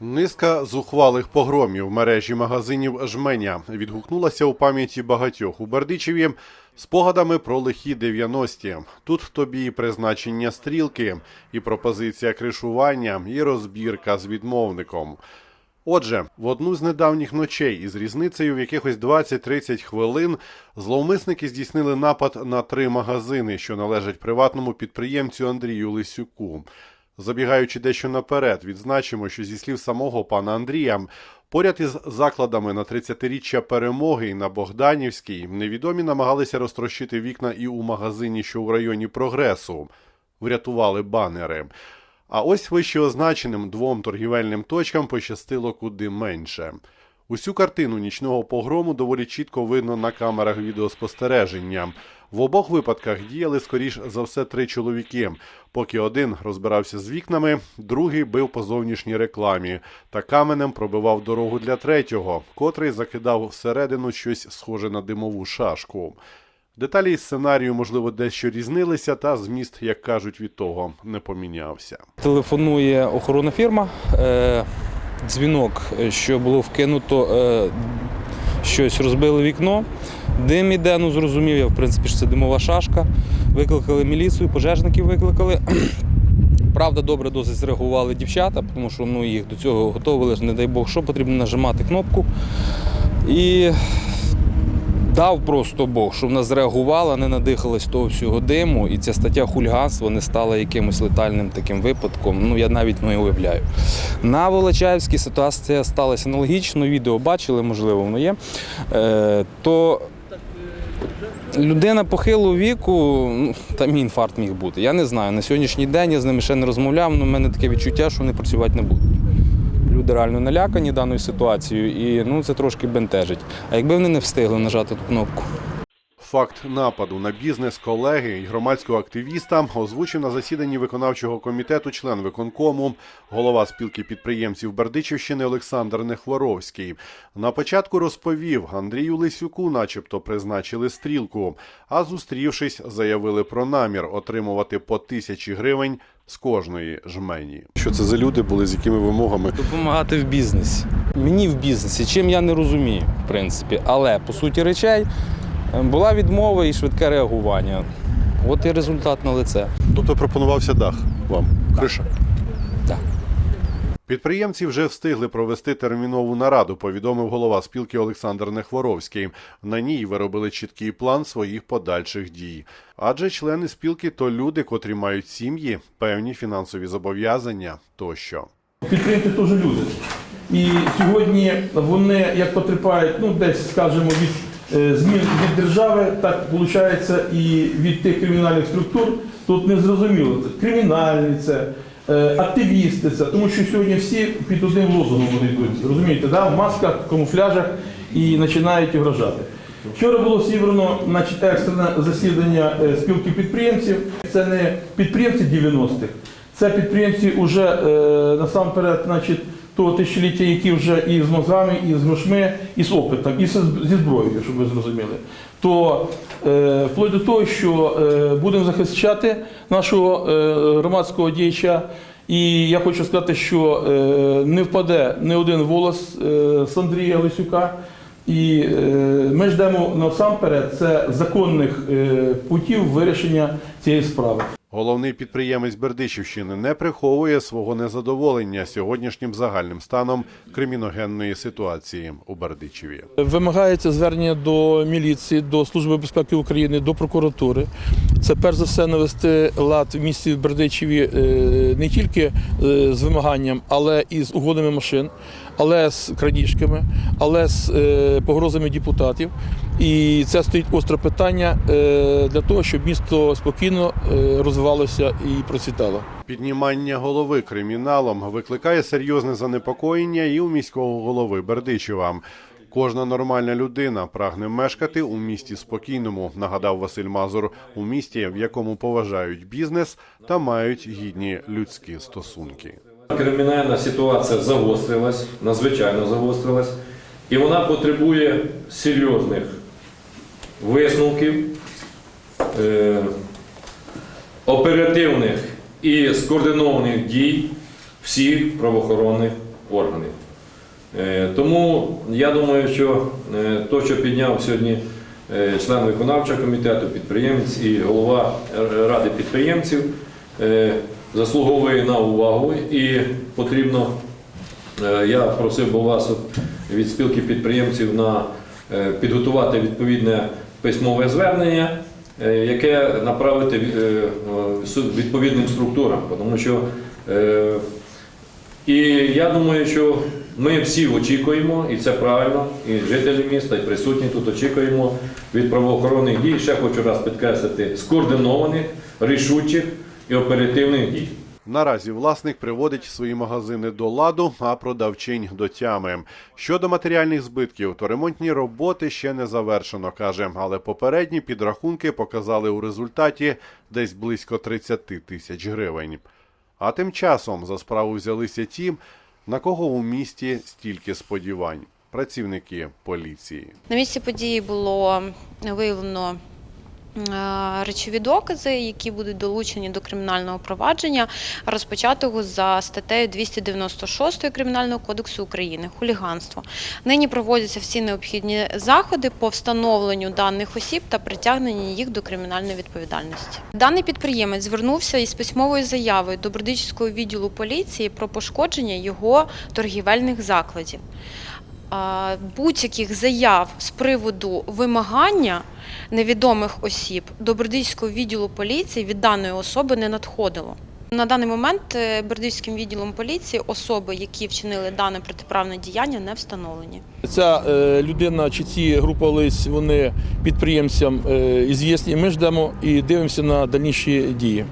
Низка зухвалих погромів в мережі магазинів Жменя відгукнулася у пам'яті багатьох у Бердичеві спогадами про лихі 90-ті. Тут тобі і призначення стрілки, і пропозиція кришування, і розбірка з відмовником. Отже, в одну з недавніх ночей із різницею в якихось 20-30 хвилин зловмисники здійснили напад на три магазини, що належать приватному підприємцю Андрію Лисюку. Забігаючи дещо наперед, відзначимо, що зі слів самого пана Андрія, поряд із закладами на 30-річчя перемоги і на Богданівській невідомі намагалися розтрощити вікна і у магазині, що у районі прогресу. Врятували банери. А ось вище означеним двом торгівельним точкам пощастило куди менше. Усю картину нічного погрому доволі чітко видно на камерах відеоспостереження. В обох випадках діяли скоріш за все три чоловіки. Поки один розбирався з вікнами, другий бив по зовнішній рекламі та каменем пробивав дорогу для третього, котрий закидав всередину щось схоже на димову шашку. Деталі із сценарію, можливо, дещо різнилися, та зміст, як кажуть, від того не помінявся. Телефонує охоронна фірма. Е, дзвінок, е, що було вкинуто, е, щось розбили вікно. Дим іде, ну зрозумів, я в принципі що це димова шашка. Викликали міліцію, пожежників викликали. Правда, добре досить зреагували дівчата, тому що ну, їх до цього готували, не дай Бог, що потрібно нажимати кнопку. І дав просто Бог, щоб вона зреагувала, не надихалась того всього диму, і ця стаття хуліганства не стала якимось летальним таким випадком. Ну я навіть не уявляю. На Волочаївській ситуація сталася аналогічно. Відео бачили, можливо, воно є. Е, то людина похилого віку, ну, там і інфаркт міг бути. Я не знаю. На сьогоднішній день я з ними ще не розмовляв, але в мене таке відчуття, що вони працювати не будуть. Люди реально налякані даною ситуацією, і ну це трошки бентежить. А якби вони не встигли нажати ту кнопку. Факт нападу на бізнес колеги і громадського активіста озвучив на засіданні виконавчого комітету член виконкому, голова спілки підприємців Бердичівщини Олександр Нехворовський. На початку розповів Андрію Лисюку, начебто, призначили стрілку, а зустрівшись, заявили про намір отримувати по тисячі гривень з кожної жмені. Що це за люди були, з якими вимогами? Допомагати в бізнесі. Мені в бізнесі, чим я не розумію, в принципі. Але по суті речей була відмова і швидке реагування. От і результат на лице. Тобто пропонувався дах вам, криша. Так. Підприємці вже встигли провести термінову нараду, повідомив голова спілки Олександр Нехворовський. На ній виробили чіткий план своїх подальших дій. Адже члени спілки то люди, котрі мають сім'ї, певні фінансові зобов'язання тощо. Підприємці теж люди. І сьогодні вони як потерпають, ну десь, скажімо, від змін від держави, так виходить і від тих кримінальних структур. Тут не зрозуміло, кримінальні це, е, активісти це, тому що сьогодні всі під одним лозунгом вони йдуть. Розумієте, да? в масках, камуфляжах і починають угрожати. Вчора було зібрано значить, екстрене засідання е, спілки підприємців. Це не підприємці 90-х, це підприємці вже е, насамперед, значить, того тисячоліття, які вже і з мозгами, і з грошми, і з опитом, і зі зброєю, щоб ви зрозуміли. То е, вплоть до того, що е, будемо захищати нашого е, громадського діяча. І я хочу сказати, що е, не впаде ні один волос е, з Андрія Лисюка. І е, ми ждемо насамперед це законних е, путів вирішення цієї справи. Головний підприємець Бердичівщини не приховує свого незадоволення сьогоднішнім загальним станом криміногенної ситуації у Бердичеві. Вимагається звернення до міліції, до Служби безпеки України, до прокуратури. Це перш за все навести лад в місті Бердичеві е, не тільки е, з вимаганням, але і з угодами машин, але з крадіжками, але з е, погрозами депутатів. І це стоїть остре питання е, для того, щоб місто спокійно е, розвивалося і процвітало. Піднімання голови криміналом викликає серйозне занепокоєння і у міського голови Бердичева. Кожна нормальна людина прагне мешкати у місті спокійному, нагадав Василь Мазур, у місті, в якому поважають бізнес та мають гідні людські стосунки. Кримінальна ситуація загострилась, надзвичайно загострилась, і вона потребує серйозних висновків, е, оперативних і скоординованих дій всіх правоохоронних органів. Е, Тому я думаю, що е, то, що підняв сьогодні е, член виконавчого комітету, підприємець і голова ради підприємців, заслуговує на увагу і потрібно, е, я просив би вас від спілки підприємців на е, підготувати відповідне письмове звернення, е, яке направити відповідним структурам, тому що і я думаю, що ми всі очікуємо, і це правильно, і жителі міста, і присутні тут очікуємо від правоохоронних дій. Ще хочу раз підкреслити скоординованих, рішучих і оперативних дій. Наразі власник приводить свої магазини до ладу, а продавчинь до тями. Щодо матеріальних збитків, то ремонтні роботи ще не завершено, каже, але попередні підрахунки показали у результаті десь близько 30 тисяч гривень. А тим часом за справу взялися ті, на кого у місті стільки сподівань працівники поліції. На місці події було виявлено речові докази, які будуть долучені до кримінального провадження, розпочатого за статтею 296 Кримінального кодексу України хуліганство. Нині проводяться всі необхідні заходи по встановленню даних осіб та притягненню їх до кримінальної відповідальності. Даний підприємець звернувся із письмовою заявою до Бердичівського відділу поліції про пошкодження його торгівельних закладів будь-яких заяв з приводу вимагання невідомих осіб до Бердичського відділу поліції від даної особи не надходило. На даний момент е, Бердичським відділом поліції особи, які вчинили дане протиправне діяння, не встановлені. Ця е, людина чи ці групувались вони підприємцям е, ізвісні. Ми ждемо і дивимося на дальніші дії.